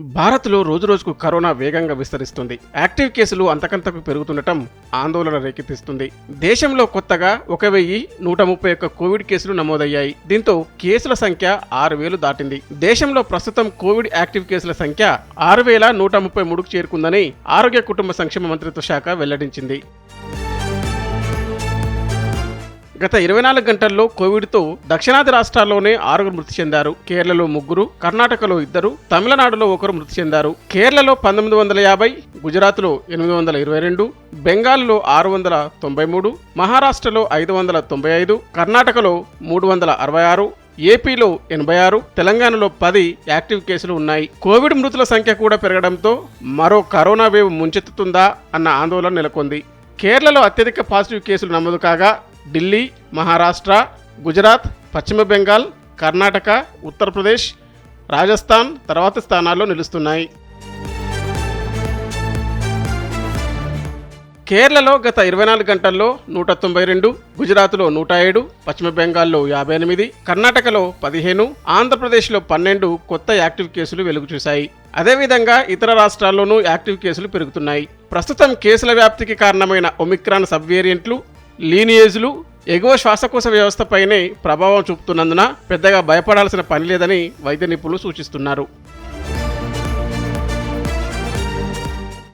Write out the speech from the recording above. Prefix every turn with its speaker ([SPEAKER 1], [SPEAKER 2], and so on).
[SPEAKER 1] భారత్లో రోజురోజుకు కరోనా వేగంగా విస్తరిస్తుంది. యాక్టివ్ కేసులు అంతకంతకు పెరుగుతుండటం ఆందోళన రేకెత్తిస్తుంది. దేశంలో కొత్తగా ఒక వెయ్యి నూట ముప్పై ఒక్క కోవిడ్ కేసులు నమోదయ్యాయి. దీంతో కేసుల సంఖ్య ఆరు వేలు దాటింది. దేశంలో ప్రస్తుతం కోవిడ్ యాక్టివ్ కేసుల సంఖ్య ఆరు వేల నూట ముప్పై మూడుకు చేరుకుందని ఆరోగ్య కుటుంబ సంక్షేమ మంత్రిత్వ శాఖ వెల్లడించింది. గత ఇరవై నాలుగు గంటల్లో కోవిడ్తో దక్షిణాది రాష్ట్రాల్లోనే ఆరుగురు మృతి చెందారు. కేరళలో ముగ్గురు కర్ణాటకలో ఇద్దరు తమిళనాడులో ఒకరు మృతి చెందారు. కేరళలో పంతొమ్మిది వందల యాభై గుజరాత్లో ఎనిమిది వందల ఇరవై రెండు బెంగాల్లో ఆరు వందల తొంభై మూడు మహారాష్ట్రలో ఐదు వందల తొంభై ఐదు కర్ణాటకలో మూడు వందల అరవై ఆరు ఏపీలో ఎనభై ఆరు తెలంగాణలో పది యాక్టివ్ కేసులు ఉన్నాయి. కోవిడ్ మృతుల సంఖ్య కూడా పెరగడంతో మరో కరోనా వేవ్ ముంచెత్తుతుందా అన్న ఆందోళన నెలకొంది. కేరళలో అత్యధిక పాజిటివ్ కేసులు నమోదు కాగా ఢిల్లీ మహారాష్ట్ర గుజరాత్ పశ్చిమ బెంగాల్ కర్ణాటక ఉత్తరప్రదేశ్ రాజస్థాన్ తర్వాతి స్థానాల్లో నిలుస్తున్నాయి. కేరళలో గత ఇరవై నాలుగు గంటల్లో నూట తొంభై రెండు గుజరాత్లో నూట ఏడు పశ్చిమ బెంగాల్లో యాభై ఎనిమిది కర్ణాటకలో పదిహేను ఆంధ్రప్రదేశ్లో పన్నెండు కొత్త యాక్టివ్ కేసులు వెలుగు చూశాయి అదేవిధంగా ఇతర రాష్ట్రాల్లోనూ యాక్టివ్ కేసులు పెరుగుతున్నాయి. ప్రస్తుతం కేసుల వ్యాప్తికి కారణమైన ఒమిక్రాన్ సబ్ వేరియంట్లు లీనియేజ్లు ఎగువ శ్వాసకోశ వ్యవస్థపైనే ప్రభావం చూపుతున్నందున పెద్దగా భయపడాల్సిన పని లేదని వైద్య నిపుణులు సూచిస్తున్నారు.